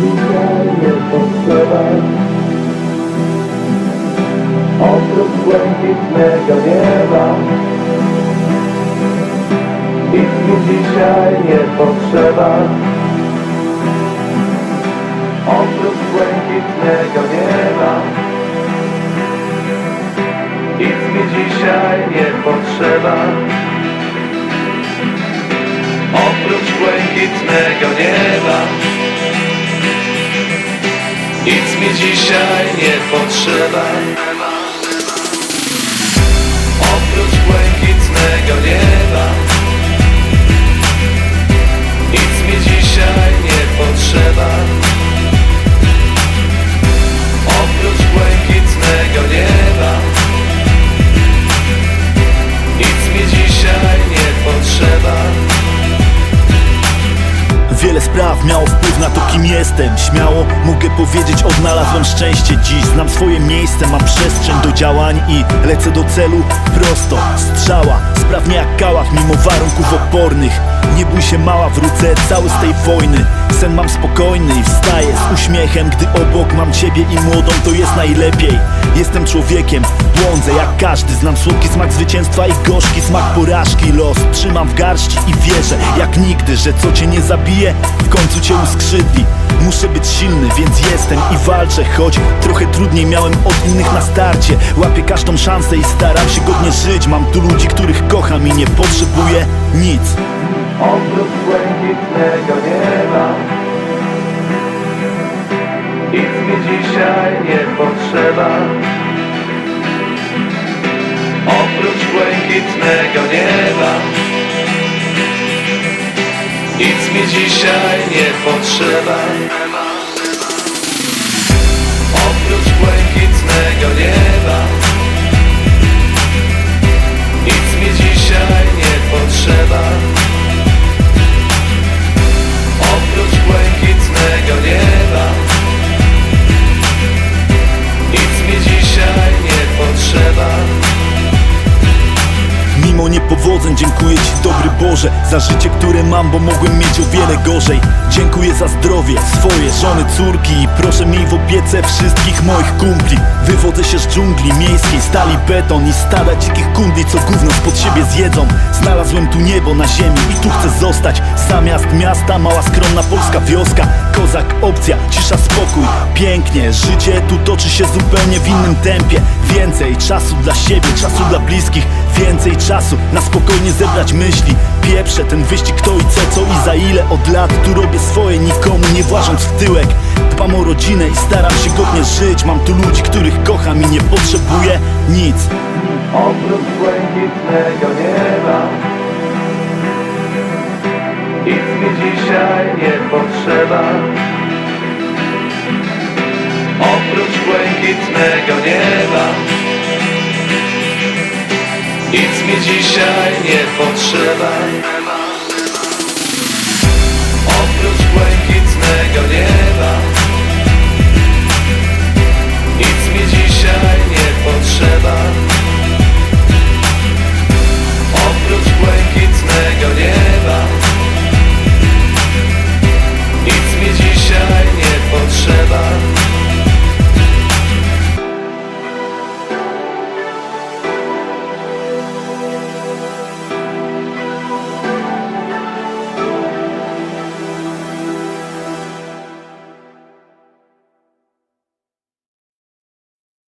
dzisiaj nie potrzeba Oprócz błękitnego nieba. Nic mi dzisiaj nie potrzeba. Oprócz błękitnego nieba. Nic mi dzisiaj nie potrzeba. Oprócz błękitnego nieba Nic mi dzisiaj nie potrzeba. Oprócz błękitnego nieba miało wpływ na to kim jestem. Śmiało mogę powiedzieć odnalazłem szczęście. Dziś znam swoje miejsce, mam przestrzeń do działań I lecę do celu prosto, strzała Sprawnie jak kałach mimo warunków opornych. Nie bój się mała, wrócę cały z tej wojny Sen mam spokojny i wstaję z uśmiechem Gdy obok mam ciebie i młodą to jest najlepiej. Jestem człowiekiem, błądzę jak każdy Znam słodki smak zwycięstwa i gorzki smak porażki. Los trzymam w garści i wierzę jak nigdy Że co cię nie zabije, w końcu cię uskrzydli. Muszę być silny, więc jestem i walczę Choć trochę trudniej miałem od innych na starcie. Łapię każdą szansę i staram się godnie żyć. Mam tu ludzi, których kocham i nie potrzebuję nic. Oprócz błękitnego nieba nie potrzeba. Oprócz błękitnego nieba. Nic mi dzisiaj nie potrzeba. Oprócz błękitnego nieba niepowodzeń dziękuję Ci dobry Boże Za życie, które mam, bo mogłem mieć o wiele gorzej. Dziękuję za zdrowie, swoje córki. Proszę miej w opiece wszystkich moich kumpli. Wywodzę się z dżungli miejskiej, stali beton I stada dzikich kundli, co gówno spod siebie zjedzą. Znalazłem tu niebo na ziemi i tu chcę zostać. Zamiast miasta, mała skromna polska wioska. Kozak, opcja, cisza, spokój. Pięknie, życie tu toczy się zupełnie w innym tempie. Więcej czasu dla siebie, czasu dla bliskich. Więcej czasu na spokojnie zebrać myśli. Pieprzę ten wyścig kto i co, co i za ile Od lat tu robię swoje, nikomu nie włażąc w tyłek Dbam o rodzinę i staram się godnie żyć. Mam tu ludzi, których kocham i nie potrzebuję nic. Oprócz błękitnego nieba. Nic mi dzisiaj nie potrzeba. Oprócz błękitnego nieba. Nic mi dzisiaj nie potrzeba. Oprócz błękitnego nieba